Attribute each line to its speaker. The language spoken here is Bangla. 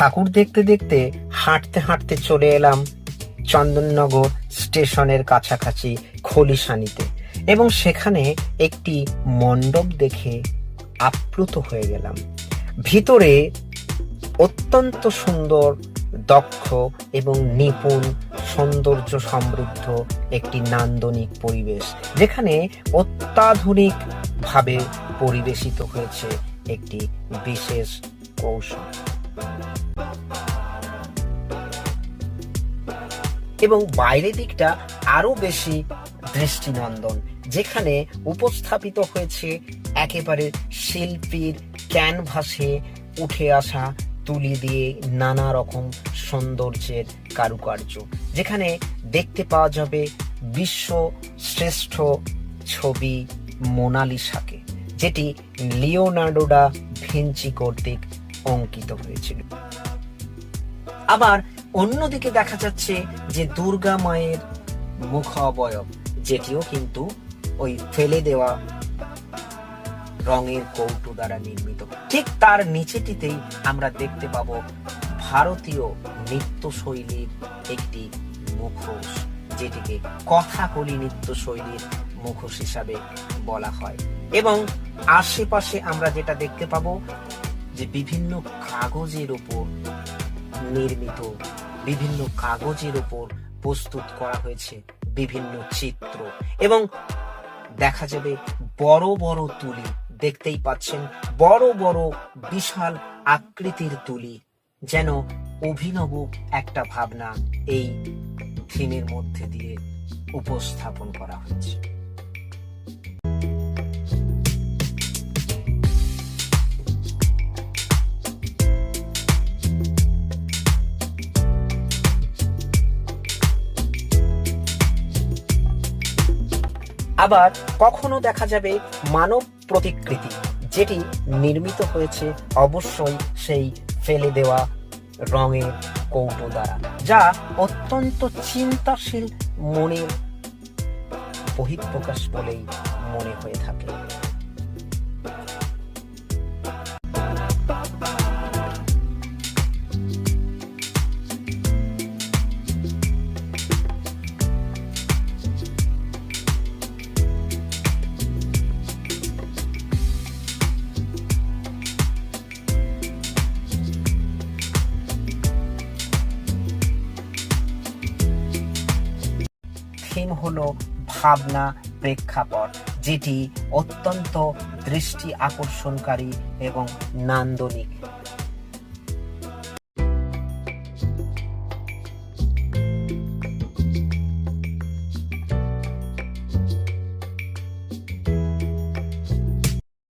Speaker 1: ঠাকুর দেখতে দেখতে হাঁটতে হাঁটতে চলে এলাম চন্দননগর স্টেশনের কাছাকাছি খলিশানিতে এবং সেখানে একটি মণ্ডপ দেখে আপ্লুত হয়ে গেলাম। ভিতরে অত্যন্ত সুন্দর, দক্ষ এবং নিপুণ সৌন্দর্য সমৃদ্ধ একটি নান্দনিক পরিবেশ, যেখানে অত্যাধুনিক ভাবে পরিবেশিত হয়েছে একটি বিশেষ কৌশল। এবং বাইরের দিকটা আরও বেশি দৃষ্টিনন্দন, যেখানে উপস্থাপিত হয়েছে একেবারে শিল্পীর ক্যানভাসে উঠে আসা তুলি দিয়ে নানা রকম সৌন্দর্যের কারুকার্য, যেখানে দেখতে পাওয়া যাবে বিশ্ব শ্রেষ্ঠ ছবি মোনালিসাকে, যেটি লিওনার্ডোডা ভিঞ্চি কর্তৃক অঙ্কিত হয়েছিল। আবার অন্যদিকে দেখা যাচ্ছে যে দুর্গা মায়ের মুখ অবয়ব যেটিও কিন্তু ওই ফেলে দেওয়া রঙের কৌটো দ্বারা নির্মিত। ঠিক তার নিচেটিতেই আমরা দেখতে পাবো ভারতীয় নৃত্যশৈলীর একটি মুখোশ, যেটিকে কথাকলি নৃত্যশৈলীর মুখোশ হিসাবে বলা হয়। এবং আশেপাশে আমরা যেটা দেখতে পাবো যে বিভিন্ন কাগজের উপর নির্মিত বিভিন্ন কাগজের উপর প্রস্তুত করা হয়েছে বিভিন্ন চিত্র। এবং দেখা যাবে বড় বড় তুলি, দেখতেই পাচ্ছেন বড় বড় বিশাল আকৃতির তুলি, যেন অভিনব একটা ভাবনা এই থিমের মধ্যে দিয়ে উপস্থাপন করা হয়েছে। আবার কখনো দেখা যাবে মানব প্রতিকৃতি, যেটি নির্মিত হয়েছে অবশ্যই সেই ফেলে দেওয়া রঙের কৌটো দ্বারা, যা অত্যন্ত চিন্তাশীল মনের বহিঃপ্রকাশ বলেই মনে হয়ে থাকে। থিম হলো ভাবনা প্রেক্ষাপট যেটি অত্যন্ত দৃষ্টি আকর্ষণকারী এবং নান্দনিক।